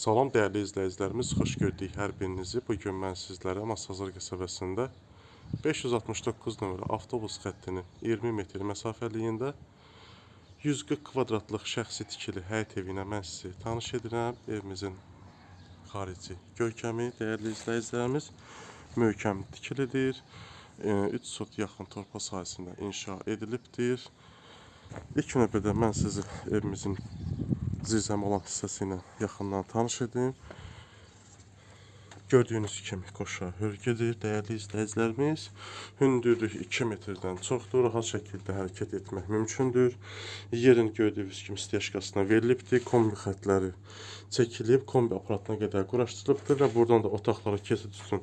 Salam dəyərli izləyicilərimiz, xoş gördük hər birinizi. Bu gün mən sizlərə Masazır qəsəbəsində 569 nömrə avtobus xəttinin 20 metr məsafəliyində 140 kvadratlıq şəxsi tikili həyət evi ilə mən sizi tanış edirəm. Evimizin xarici görkəmi, dəyərli izləyicilərimiz, möhkəm tikilidir. 3 sot yaxın torpaq sahəsində inşa edilibdir. İlk növbədə mən sizi evimizin zirzəmi olan hissəsi ilə yaxından tanış edim. Gördüyünüz kimi qoşa hörgüdür, dəyərli izləyicilərimiz. Hündürlük 2 metrdən çoxdur, rahat şəkildə hərəkət etmək mümkündür. Yerin gördüyünüz kimi styaşkasına verilibdir, kombi xətləri çəkilib, kombi aparatına qədər quraşdırılıbdır və buradan da otaqlara keçid üçün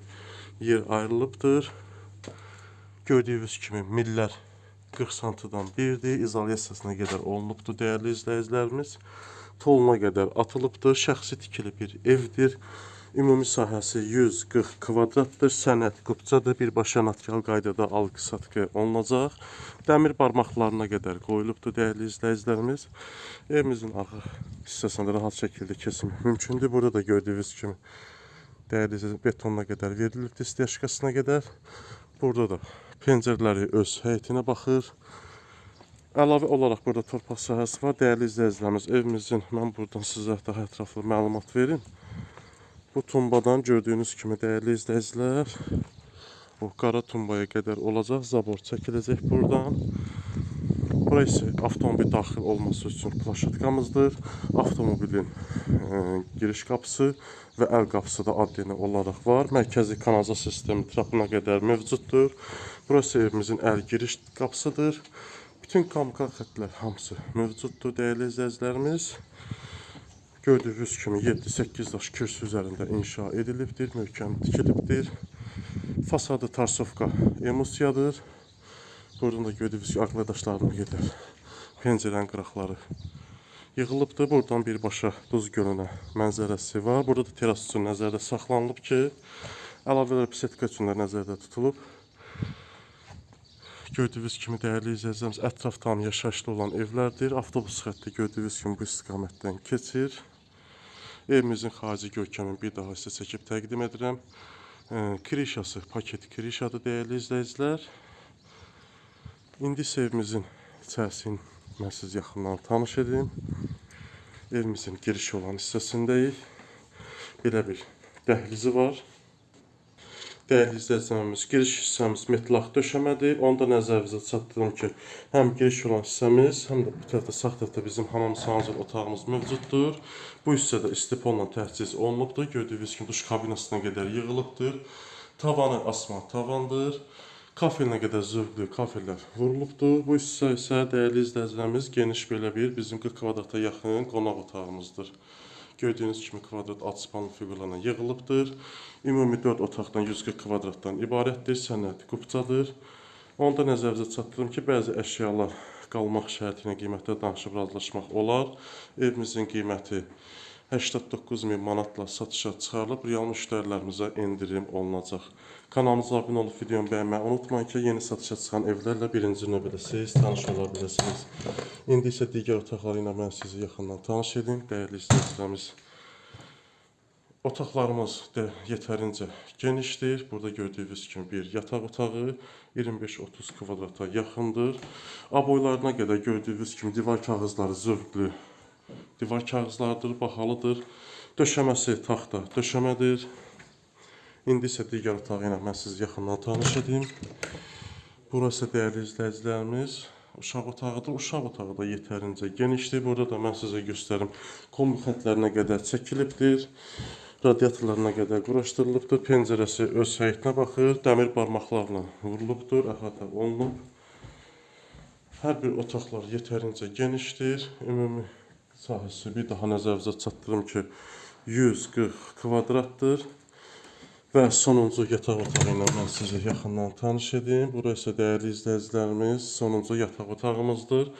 yer ayrılıbdır. Gördüyünüz kimi millər 40 santıdan birdir, izolyasiyasına qədər olunubdur dəyərli izləyicilərimiz. Toluna qədər atılıbdır, şəxsi tikili bir evdir. Ümumi sahəsi 140 kvadratdır, sənəd qubcadır, birbaşa natkal qaydada alqı-satqı olunacaq. Dəmir barmaqlarına qədər qoyulubdur dəyərli izləyicilərimiz. Evimizin arxa hissəsində rahat şəkildə keçim mümkündür. Burada da gördüyünüz kimi dəyərli betonuna qədər verilibdir, styaşkasına qədər. Burada da pəncərələri öz həyətinə baxır. Əlavə olaraq burada torpaq sahəsi var. Dəyərli izləyicilərimiz, evimizin mən buradan sizə daha ətraflı məlumat verim. Bu tumbadan gördüyünüz kimi dəyərli izləyicilər, o qara tumbaya qədər olacaq, zabor çəkiləcək buradan. Bura isə avtomobil daxil olması üçün plaşatkamızdır. Avtomobilin e, giriş qapısı və əl qapısı da adliyyə olaraq var. Mərkəzi kanalizasiya sistemi trapına qədər mövcuddur. Burası evimizin əl giriş qapısıdır. Bütün kamkar xətlər hamısı mövcuddur dəyərli izləyicilərimiz. Gördüyünüz kimi 7-8 daş kürsü üzərində inşa edilibdir, möhkəm tikilibdir. Fasadı tarsovka emusiyadır. Buradan da gördüyünüz kimi arkadaşlarına gedər. Pəncərənin qıraqları yığılıbdır. Buradan birbaşa Duz gölünə mənzərəsi var. Burada da teras üçün nəzərdə saxlanılıb ki, əlavə olaraq bisetka üçün də nəzərdə tutulub. Gördüyünüz kimi dəyərli izləyicilərimiz ətraf tam yaşayışlı olan evlərdir. Avtobus xətti gördüyünüz kimi bu istiqamətdən keçir. Evimizin xarici görkəmini bir daha sizə çəkib təqdim edirəm. Krişası paket krişadır dəyərli izləyicilər. İndi isə evimizin içərisini mən siz yaxından tanış edim. Evimizin giriş olan hissəsindəyik. Belə bir dəhlizi var. Dəyərli izləyicilərimiz, giriş hissəmiz metlaq döşəmədir. Onu da çatdırım ki, həm giriş olan hissəmiz, həm də bu tərəfdə sağ tərəfdə bizim hamam sanuzel otağımız mövcuddur. Bu hissədə istiponla təchiz olunubdur. Gördüyünüz kimi duş kabinasına qədər yığılıbdır. Tavanı asma tavandır. Kafelinə qədər zövqlü kafellər vurulubdur. Bu hissə isə dəyərli izləyicilərimiz geniş belə bir bizim 40 kvadrata yaxın qonaq otağımızdır. Gördüyünüz kimi kvadrat alçıpanlı fiqurlarla yığılıbdır. Ümumi 4 otaqdan 140 kvadratdan ibarətdir. Sənəd qubcadır. Onda nəzərinizə çatdırım ki, bəzi əşyalar qalmaq şərti ilə qiymətdə danışıb razılaşmaq olar. Evimizin qiyməti 89 min manatla satışa çıxarılıb, real müştərilərimizə endirim olunacaq. Kanalımıza abunə olub videomu bəyənməyi unutmayın ki, yeni satışa çıxan evlərlə birinci növbədə siz tanış ola biləsiniz. İndi isə digər otaqları ilə mən sizi yaxından tanış edim, dəyərli izləyicilərimiz. Otaqlarımız da yetərincə genişdir. Burada gördüyünüz kimi bir yataq otağı 25-30 kvadrata yaxındır. Aboylarına qədər gördüyünüz kimi divar kağızları zövqlü divar kağızlarıdır, bahalıdır. Döşəməsi taxta döşəmədir. İndi isə digər otağı ilə mən sizi yaxından tanış edim. Burası dəyərli izləyicilərimiz uşaq otağıdır. Uşaq otağı da yetərincə genişdir. Burada da mən sizə göstərim. Kombi xətlərinə qədər çəkilibdir. Radiatorlarına qədər quraşdırılıbdır. Pəncərəsi öz həyətinə baxır. Dəmir barmaqlarla vurulubdur, əhatə olunub. Hər bir otaqlar yetərincə genişdir. Ümumi sahəsi bir daha nəzərinizə çatdırım ki, 140 kvadratdır. Və sonuncu yataq otağı ilə mən sizi yaxından tanış edim. Bura isə dəyərli izləyicilərimiz, sonuncu yataq otağımızdır.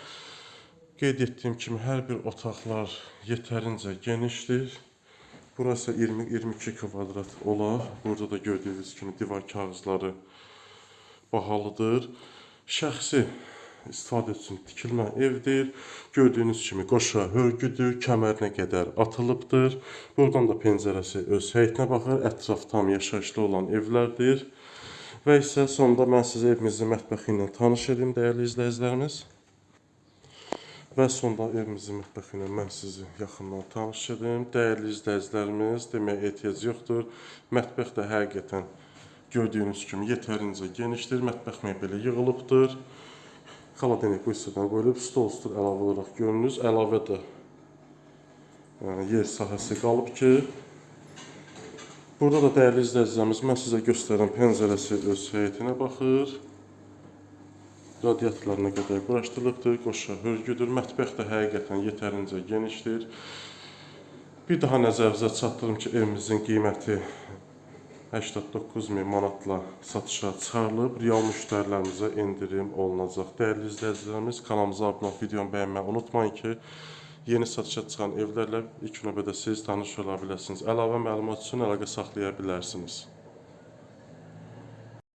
Qeyd etdiyim kimi hər bir otaqlar yetərincə genişdir. Burası 20-22 kvadrat olar. Burada da gördüyünüz kimi divar kağızları bahalıdır. Şəxsi istifadə üçün tikilmə evdir. Gördüyünüz kimi qoşa hörgüdür, kəmərinə qədər atılıbdır. Buradan da pəncərəsi öz həyətinə baxır. Ətraf tam yaşayışlı olan evlərdir. Və isə sonda mən sizə evimizin mətbəxi ilə tanış edim dəyərli izləyicilərimiz. Və sonda evimizin mətbəxi ilə mən sizi yaxından tanış edim. Dəyərli izləyicilərimiz, deməyə ehtiyac yoxdur. Mətbəx də həqiqətən gördüyünüz kimi yetərincə genişdir. Mətbəx mebeli yığılıbdır. Xaladenik bu hissədən qoyulub, stol üstü əlavə olaraq görünür. Əlavə də yəni, yer sahəsi qalıb ki, Burada da dəyərli izləyicilərimiz, mən sizə göstərən pəncərəsi öz həyətinə baxır. Radiatorlarına qədər quraşdırılıbdır, qoşa hörgüdür. Mətbəx də həqiqətən yetərincə genişdir. Bir daha nəzərinizə çatdırım ki, evimizin qiyməti 89 min manatla satışa çıxarılıb. Real müştərilərimizə endirim olunacaq. Dəyərli izləyicilərimiz, kanalımıza abunə olub videomu bəyənməyi unutmayın ki, yeni satışa çıxan evlərlə ilk növbədə siz tanış ola biləsiniz. Əlavə məlumat üçün əlaqə saxlaya bilərsiniz.